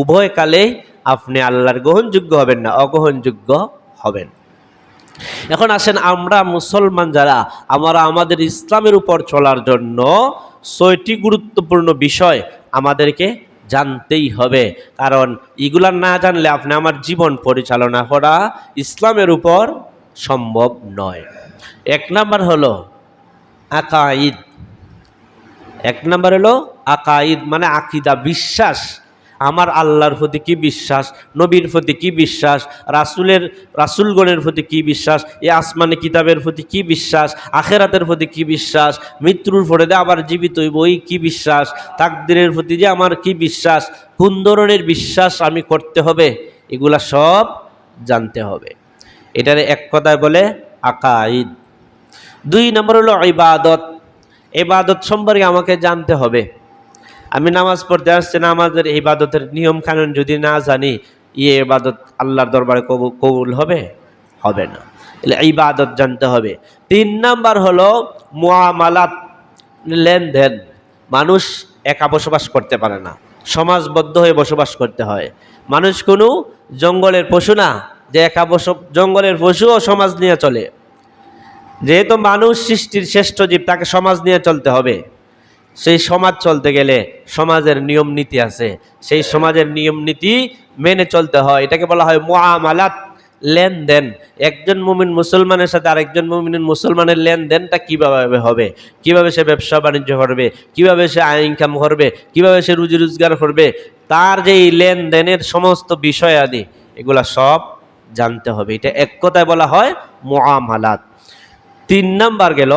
উভয় কালেই আপনি আল্লাহর গ্রহণযোগ্য হবেন না, অগ্রহণযোগ্য হবেন। এখন আসেন আমরা মুসলমান যারা, আমরা আমাদের ইসলামের উপর চলার জন্য ছয়টি গুরুত্বপূর্ণ বিষয় আমাদেরকে জানতেই হবে। কারণ এগুলা না জানলে আপনি আমার জীবন পরিচালনা করা ইসলামের উপর সম্ভব নয়। এক নাম্বার হলো আকাইদ এক নাম্বার হলো আকাইদ মানে আকিদা, বিশ্বাস। আমার আল্লাহর প্রতি কি বিশ্বাস? নবীর প্রতি কি বিশ্বাস? রাসুলের, রাসুলগণের প্রতি কি বিশ্বাস? এ আসমানি কিতাবের প্রতি কি বিশ্বাস? আখেরাতের প্রতি কি বিশ্বাস? মৃত্যুর পরে যে আবার জীবিত হইব ওই কি বিশ্বাস? তাকদিরের প্রতি যে আমার কি বিশ্বাস? কোন ধরনের বিশ্বাস আমি করতে হবে? এগুলা সব জানতে হবে। এটার এক কথায় বলে আকাইদ দুই নম্বর হলো ইবাদত। এবাদত সম্পর্কে আমাকে জানতে হবে। আমি নামাজ পড়তে আসছি না নামাজের ইবাদতের নিয়ম কানুন যদি না জানি ইয়ে ইবাদত আল্লাহর দরবারে কবুল হবে? হবে না। তাহলে ইবাদত জানতে হবে। তিন নাম্বার হলো মুআমালাত, লেনদেন। মানুষ একা বসবাস করতে পারে না। সমাজবদ্ধ হয়ে বসবাস করতে হয়। মানুষ কোনো জঙ্গলের পশু না, যে একা বস জঙ্গলের পশুও সমাজ নিয়ে চলে। যেহেতু মানুষ সৃষ্টির শ্রেষ্ঠ জীব, তাকে সমাজ নিয়ে চলতে হবে। সেই সমাজ চলতে গেলে সমাজের নিয়ম নীতি আছে। সেই সমাজের নিয়ম নীতি মেনে চলতে হয়। এটাকে বলা হয় মোয়ামালাত লেনদেন। একজন মুমিন মুসলমানের সাথে আরেকজন মুমিন মুসলমানের লেনদেনটা কীভাবে হবে? কীভাবে সে ব্যবসা বাণিজ্য করবে? কীভাবে সে আয় ইনকাম করবে? কীভাবে সে রুজি রোজগার করবে? তার যে এই লেনদেনের সমস্ত বিষয় আদি, এগুলা সব জানতে হবে। এটা এক কথায় বলা হয় মোয়ামালাত তিন নাম্বার গেল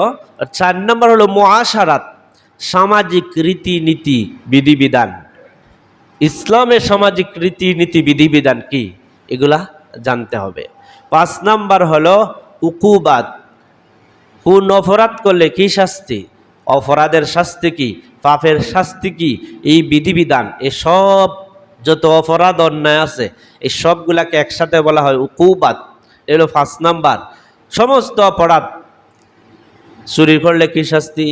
চার নাম্বার হলো মহাসারাত সামাজিক রীতিনীতি, বিধিবিধান। ইসলামের সামাজিক রীতিনীতি, বিধিবিধান কি? এগুলা জানতে হবে। পাঁচ নাম্বার হলো উকুবাদ কোন অপরাধ করলে কি শাস্তি? অপরাধের শাস্তি কি? পাপের শাস্তি কি? এই বিধিবিধান এসব যত অপরাধ অন্যায় আছে, এই সবগুলাকে একসাথে বলা হয় উকুবাদ এগুলো পাঁচ নাম্বার। সমস্ত অপরাধ চুরি করলে কি শাস্তি?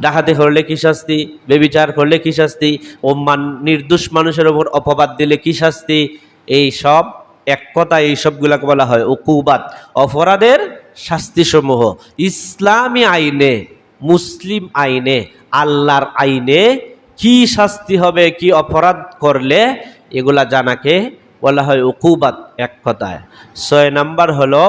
ডাকাতি করলে কী শাস্তি? বেবিচার করলে কী শাস্তি? ও মান নির্দোষ মানুষের ওপর অপবাদ দিলে কী শাস্তি? এই সব, এক কথা এই সবগুলাকে বলা হয় উকুবাত। অপরাধের শাস্তিসমূহ ইসলামী আইনে, মুসলিম আইনে, আল্লাহর আইনে কি শাস্তি হবে, কি অপরাধ করলে এগুলা জানাকে বলা হয় উকুবাত এক কথায়। ছয় নাম্বার হলো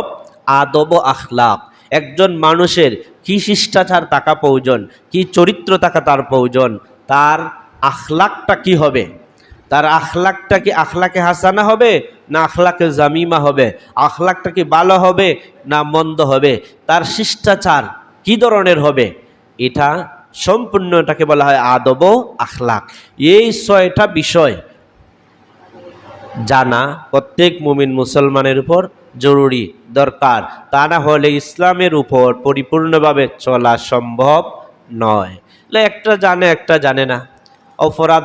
আদব আখলাক। একজন মানুষের কি শিষ্টাচার থাকা প্রয়োজন, কি চরিত্র থাকা তার প্রয়োজন, তার আখলাকটা কি হবে? তার আখলাকটা কি আখলাকে হাসানা হবে না আখলাকে জামিমা হবে? আখলাকটা কি ভালো হবে না মন্দ হবে? তার শিষ্টাচার কি ধরনের হবে? এটা সম্পূর্ণটাকে বলা হয় আদব আখলাক। এই ছয়টা বিষয় জানা প্রত্যেক মুমিন মুসলমানের উপর জরুরি, দরকার। তা না হলে ইসলামের উপর পরিপূর্ণভাবে চলা সম্ভব নয়। একটা জানে একটা জানে না। অপরাধ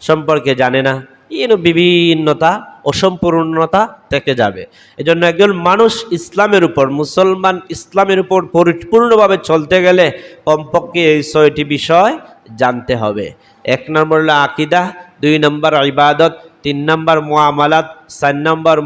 সম্পর্কে জানে না। এর বিভিন্নতা, অসম্পূর্ণতা থেকে যাবে। এজন্য একজন মানুষ ইসলামের উপর, মুসলমান ইসলামের উপর পরিপূর্ণভাবে চলতে গেলে কমপক্ষে এই ছয়টি বিষয় জানতে হবে। এক নম্বর হলো আকিদা, দুই নম্বর ইবাদত, তিন নম্বর মুআমালাত, চার নম্বর